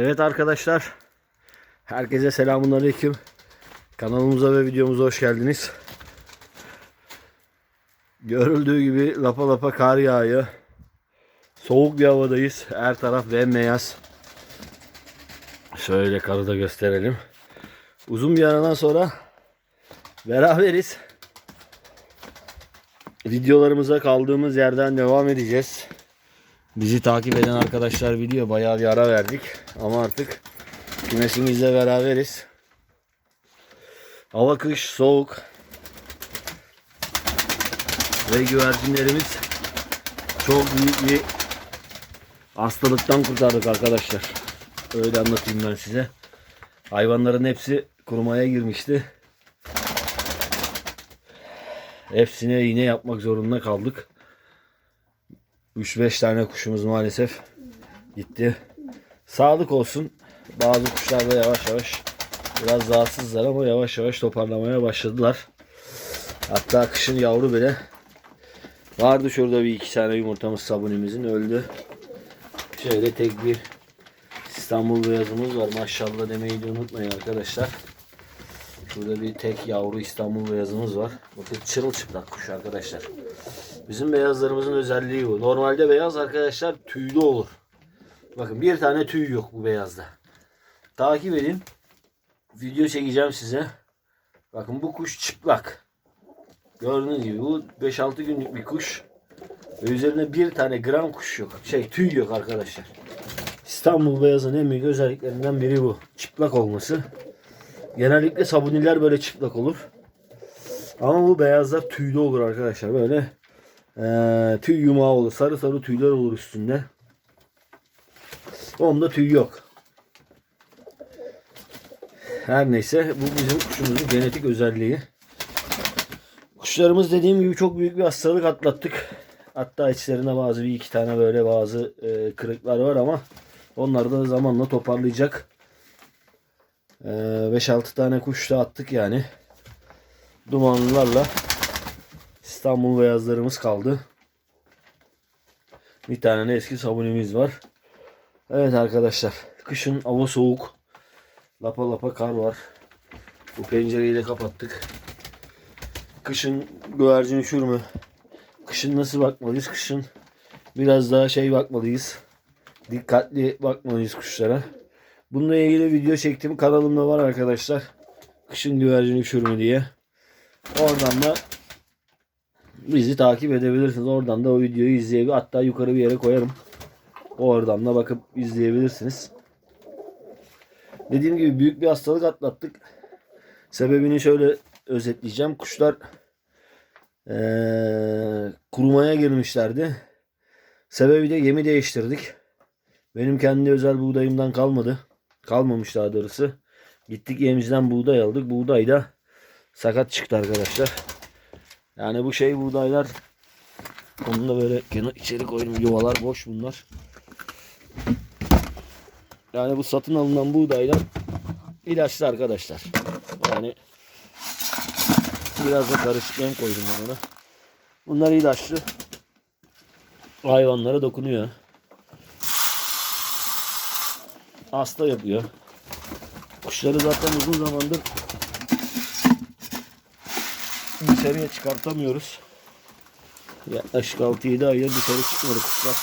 Evet arkadaşlar. Herkese selamun aleyküm. Kanalımıza ve videomuza hoş geldiniz. Görüldüğü gibi lapa lapa kar yağıyor. Soğuk bir havadayız. Her taraf bembeyaz. Şöyle karı da gösterelim. Uzun bir aradan sonra beraberiz. Videolarımıza kaldığımız yerden devam edeceğiz. Bizi takip eden arkadaşlar biliyor bayağı bir ara verdik. Ama artık kümesimizle beraberiz. Hava kış soğuk. Ve güvercinlerimiz çok büyük bir hastalıktan kurtardık arkadaşlar. Öyle anlatayım ben size. Hayvanların hepsi kurumaya girmişti. Hepsine iğne yapmak zorunda kaldık. 3-5 tane kuşumuz maalesef gitti. Sağlık olsun. Bazı kuşlar da yavaş yavaş biraz rahatsızlar ama yavaş yavaş toparlamaya başladılar. Hatta kışın yavru bile vardı şurada bir iki tane yumurtamız sabunimizin öldü. Şöyle tek bir İstanbul beyazımız var. Maşallah demeyi de unutmayın arkadaşlar. Şurada bir tek yavru İstanbul beyazımız var. Bakın çırılçıplak kuş arkadaşlar. Bizim beyazlarımızın özelliği bu. Normalde beyaz arkadaşlar tüylü olur. Bakın bir tane tüy yok bu beyazda. Takip edin. Video çekeceğim size. Bakın bu kuş çıplak. Gördüğünüz gibi bu 5-6 günlük bir kuş. Ve üzerinde bir tane gram kuş yok. Şey tüy yok arkadaşlar. İstanbul beyazın en büyük özelliklerinden biri bu. Çıplak olması. Genellikle sabuniler böyle çıplak olur. Ama bu beyazlar tüylü olur arkadaşlar. Böyle ee, tüy yumağı olur. Sarı sarı tüyler olur üstünde. Onda tüy yok. Her neyse bu bizim kuşumuzun genetik özelliği. Kuşlarımız dediğim gibi çok büyük bir hastalık atlattık. Hatta içlerinde bazı bir iki tane böyle bazı e, kırıklar var ama onlar da zamanla toparlayacak. E, 5-6 tane kuş da attık yani. Dumanlılarla İstanbul beyazlarımız kaldı. Bir tane de eski sabunimiz var. Evet arkadaşlar. Kışın hava soğuk. Lapa lapa kar var. Bu pencereyi de kapattık. Kışın güvercin üşür mü? Kışın nasıl bakmalıyız? Kışın biraz daha şey bakmalıyız. Dikkatli bakmalıyız kuşlara. Bununla ilgili video çektim. Kanalımda var arkadaşlar. Kışın güvercin üşür mü diye. Oradan da bizi takip edebilirsiniz. Oradan da o videoyu izleyebilir. Hatta yukarı bir yere koyarım. Oradan da bakıp izleyebilirsiniz. Dediğim gibi büyük bir hastalık atlattık. Sebebini şöyle özetleyeceğim. Kuşlar ee, kurumaya girmişlerdi. Sebebi de yemi değiştirdik. Benim kendi özel buğdayımdan kalmadı. Kalmamış daha doğrusu. Gittik yemimizden buğday aldık. Buğday da sakat çıktı arkadaşlar. Yani bu şey buğdaylar onu da böyle kenar içeri koydum. Yuvalar boş bunlar. Yani bu satın alınan buğdaylar ilaçlı arkadaşlar. Yani biraz da karışık koydum ben ona. Bunlar ilaçlı. Hayvanlara dokunuyor. Hasta yapıyor. Kuşları zaten uzun zamandır dışarıya çıkartamıyoruz. Yaklaşık 6-7 aydır dışarı çıkmadı kuşlar.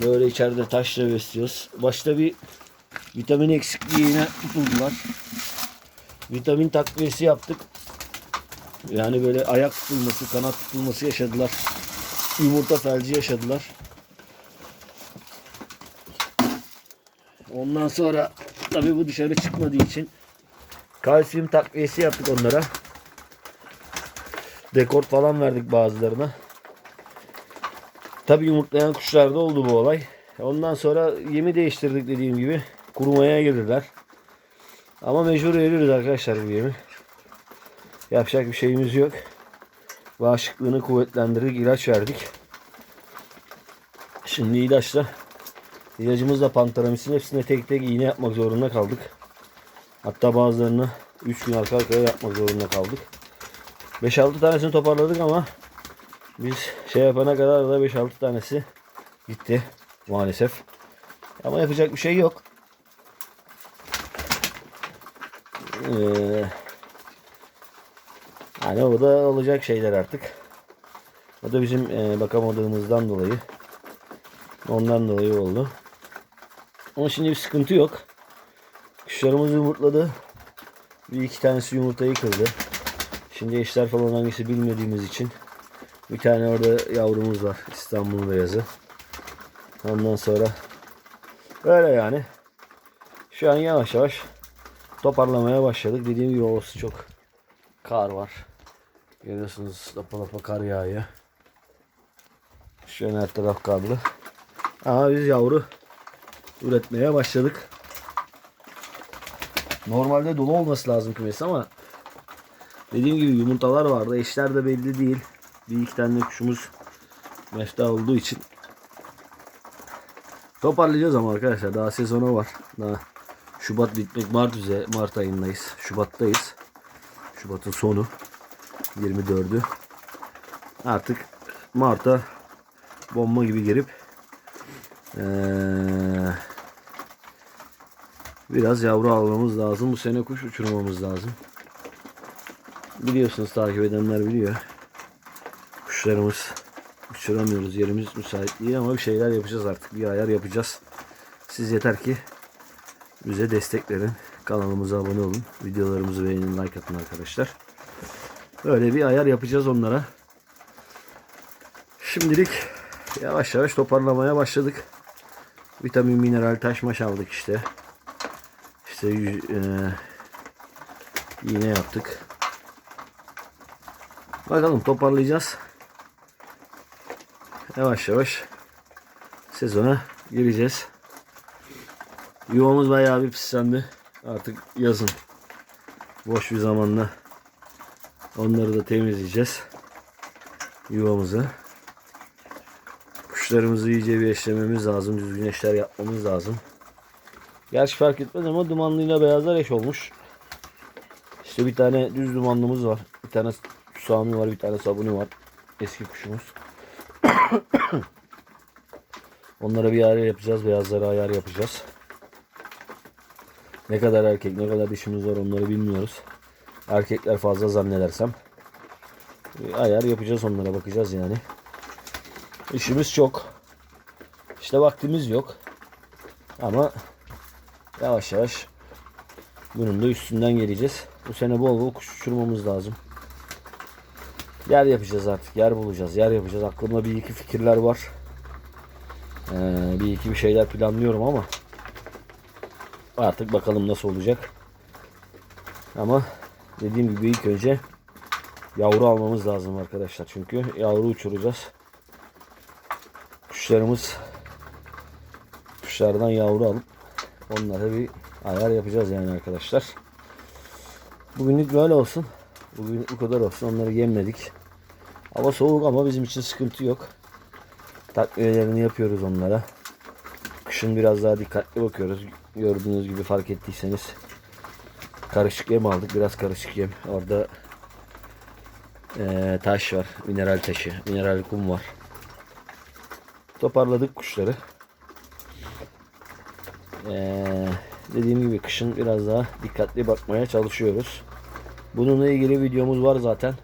Böyle içeride taşla besliyoruz. Başta bir vitamin eksikliğine tutuldular. Vitamin takviyesi yaptık. Yani böyle ayak tutulması, kanat tutulması yaşadılar. Yumurta felci yaşadılar. Ondan sonra tabii bu dışarı çıkmadığı için kalsiyum takviyesi yaptık onlara. Dekort falan verdik bazılarına. Tabi yumurtlayan kuşlarda oldu bu olay. Ondan sonra yemi değiştirdik dediğim gibi. Kurumaya girdiler. Ama mecbur veriyoruz arkadaşlar bu yemi. Yapacak bir şeyimiz yok. Bağışıklığını kuvvetlendirdik. ilaç verdik. Şimdi ilaçla ilacımızla pantaramisin hepsine tek tek iğne yapmak zorunda kaldık. Hatta bazılarını 3 gün arka arkaya yapmak zorunda kaldık. 5-6 tanesini toparladık ama biz şey yapana kadar da 5-6 tanesi gitti maalesef. Ama yapacak bir şey yok. Ee, hani o da olacak şeyler artık. O da bizim e, bakamadığımızdan dolayı. Ondan dolayı oldu. Ama şimdi bir sıkıntı yok. Kuşlarımız yumurtladı. Bir iki tanesi yumurtayı kırdı. Şimdi eşler falan hangisi bilmediğimiz için bir tane orada yavrumuz var. İstanbul beyazı. Ondan sonra öyle yani. Şu an yavaş yavaş toparlamaya başladık. Dediğim gibi olası çok kar var. Görüyorsunuz lapa lapa kar yağıyor. Şu an her taraf karlı. Ama biz yavru üretmeye başladık. Normalde dolu olması lazım kümesi ama dediğim gibi yumurtalar vardı. Eşler de belli değil. Bir iki tane kuşumuz mefta olduğu için toparlayacağız ama arkadaşlar daha sezonu var. Daha Şubat bitmek Mart üze Mart ayındayız. Şubat'tayız. Şubat'ın sonu 24'ü. Artık Mart'a bomba gibi girip ee, biraz yavru almamız lazım. Bu sene kuş uçurmamız lazım. Biliyorsunuz takip edenler biliyor. Kuşlarımız uçuramıyoruz. Yerimiz müsait değil ama bir şeyler yapacağız artık. Bir ayar yapacağız. Siz yeter ki bize destek verin. Kanalımıza abone olun. Videolarımızı beğenin, like atın arkadaşlar. Böyle bir ayar yapacağız onlara. Şimdilik yavaş yavaş toparlamaya başladık. Vitamin, mineral, taş maş aldık işte. İşte e, iğne yaptık. Bakalım toparlayacağız. Yavaş yavaş sezona gireceğiz. Yuvamız bayağı bir pislendi. Artık yazın boş bir zamanla onları da temizleyeceğiz. Yuvamızı. Kuşlarımızı iyice bir eşlememiz lazım. Düzgün eşler yapmamız lazım. Gerçi fark etmez ama dumanlıyla beyazlar eş olmuş. İşte bir tane düz dumanlımız var. Bir tane Sami var, bir tane Sabuni var. Eski kuşumuz. Onlara bir ayar yapacağız. Beyazlara ayar yapacağız. Ne kadar erkek, ne kadar dişimiz var onları bilmiyoruz. Erkekler fazla zannedersem. Ayar yapacağız onlara bakacağız yani. İşimiz çok. İşte vaktimiz yok. Ama yavaş yavaş bunun da üstünden geleceğiz. Bu sene bol bol kuş uçurmamız lazım. Yer yapacağız artık. Yer bulacağız. Yer yapacağız. Aklımda bir iki fikirler var. Ee, bir iki bir şeyler planlıyorum ama artık bakalım nasıl olacak. Ama dediğim gibi ilk önce yavru almamız lazım arkadaşlar. Çünkü yavru uçuracağız. Kuşlarımız kuşlardan yavru alıp onlara bir ayar yapacağız yani arkadaşlar. Bugünlük böyle olsun. Bugün bu kadar olsun. Onları yemledik. Hava soğuk ama bizim için sıkıntı yok. Takviyelerini yapıyoruz onlara. Kışın biraz daha dikkatli bakıyoruz. Gördüğünüz gibi fark ettiyseniz karışık yem aldık. Biraz karışık yem. Orada eee, taş var. Mineral taşı. Mineral kum var. Toparladık kuşları. Eee, dediğim gibi kışın biraz daha dikkatli bakmaya çalışıyoruz. Bununla ilgili videomuz var zaten.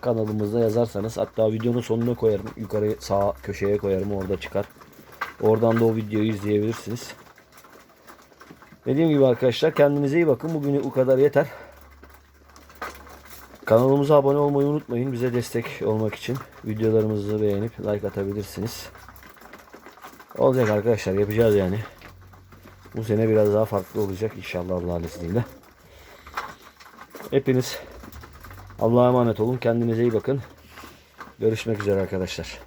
Kanalımızda yazarsanız hatta videonun sonuna koyarım. Yukarı sağ köşeye koyarım orada çıkar. Oradan da o videoyu izleyebilirsiniz. Dediğim gibi arkadaşlar kendinize iyi bakın. Bugün bu kadar yeter. Kanalımıza abone olmayı unutmayın. Bize destek olmak için videolarımızı beğenip like atabilirsiniz. Olacak arkadaşlar yapacağız yani. Bu sene biraz daha farklı olacak inşallah Allah'ın izniyle. Hepiniz Allah'a emanet olun. Kendinize iyi bakın. Görüşmek üzere arkadaşlar.